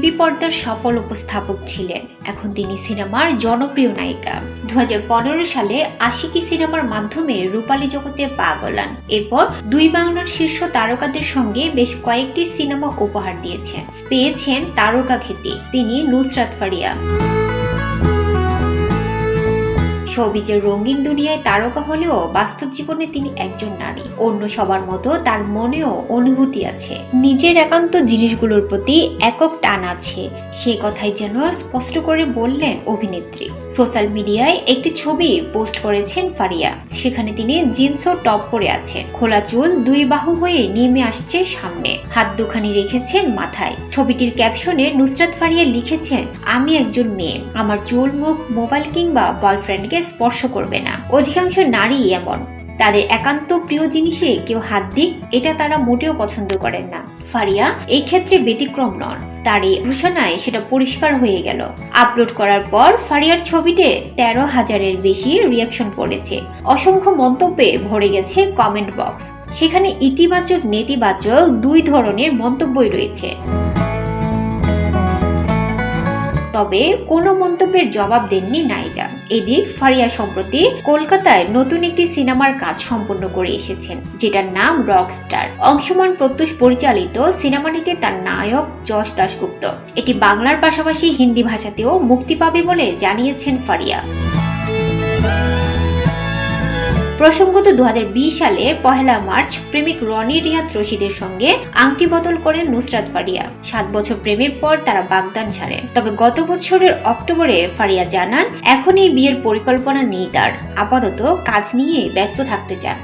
TV পর্দার সফল উপস্থাপক ছিলেন। এখন তিনি সিনেমার জনপ্রিয় নায়িকা। দু হাজার পনেরো সালে আশিকি সিনেমার মাধ্যমে রূপালী জগতে পা গলান। এরপর দুই বাংলার শীর্ষ তারকাদের সঙ্গে বেশ কয়েকটি সিনেমা উপহার দিয়েছেন। পেয়েছেন তারকা খ্যাতি, তিনি নুসরাত ফারিয়া। সবিজের রঙিন দুনিয়ায় তারকা হলেও বাস্তব জীবনে তিনি একজন নারী। অন্য সবার মতো তার মনেও অনুভূতি আছে। নিজের একান্ত জিনিসগুলোর প্রতি একক টান আছে। সে কথাই যেন স্পষ্ট করে বললেন অভিনেত্রী। সোশ্যাল মিডিয়ায় একটি ছবি পোস্ট করেছেন ফারিয়া। সেখানে তিনি জিন্স ও টপ পরে আছেন। খোলা চুল, দুই বাহু হয়ে নেমে আসছে সামনে। হাত দুখানি রেখেছেন মাথায়। ছবিটির ক্যাপশনে নুসরাত ফারিয়া লিখেছেন, আমি একজন মেয়ে। আমার চুল, মুখ, মোবাইল কিংবা বয়ফ্রেন্ডকে স্পর্শ করবে না। অধিকাংশ নারী এমন। তাদের একান্ত প্রিয় জিনিসে কেউ হাত দিক, এটা তারা মোটেও পছন্দ করেন না। ফারিয়া এই ক্ষেত্রে ব্যতিক্রম নন। তার এই ঘোষণায় সেটা পরিষ্কার হয়ে গেল। আপলোড করার পর ফারিয়ার ছবিতে তেরো হাজারের বেশি রিয়াকশন পড়েছে। অসংখ্য মন্তব্যে ভরে গেছে কমেন্ট বক্স সেখানে ইতিবাচক, নেতিবাচক দুই ধরনের মন্তব্যই রয়েছে। তবে কোনো মন্তব্যের জবাব দেননি নায়িকা। এদিক ফারিয়া সম্প্রতি কলকাতায় নতুন একটি সিনেমার কাজ সম্পন্ন করে এসেছেন, যেটার নাম রকস্টার অংশমান প্রত্যুষ পরিচালিত সিনেমাটিতে তার নায়ক যশ দাশগুপ্ত। এটি বাংলার পাশাপাশি হিন্দি ভাষাতেও মুক্তি পাবে বলে জানিয়েছেন ফারিয়া। প্রসঙ্গত দু হাজার বিশ সালে পহেলা মার্চ প্রেমিক রনি রিয়াদ রশিদের সঙ্গে আংটি বদল করেন নুসরাত ফারিয়া। সাত বছর প্রেমের পর তারা বাগদান ছাড়েন তবে গত বছরের অক্টোবরে ফারিয়া জানান, এখন এই বিয়ের পরিকল্পনা নেই তার। আপাতত কাজ নিয়ে ব্যস্ত থাকতে চান।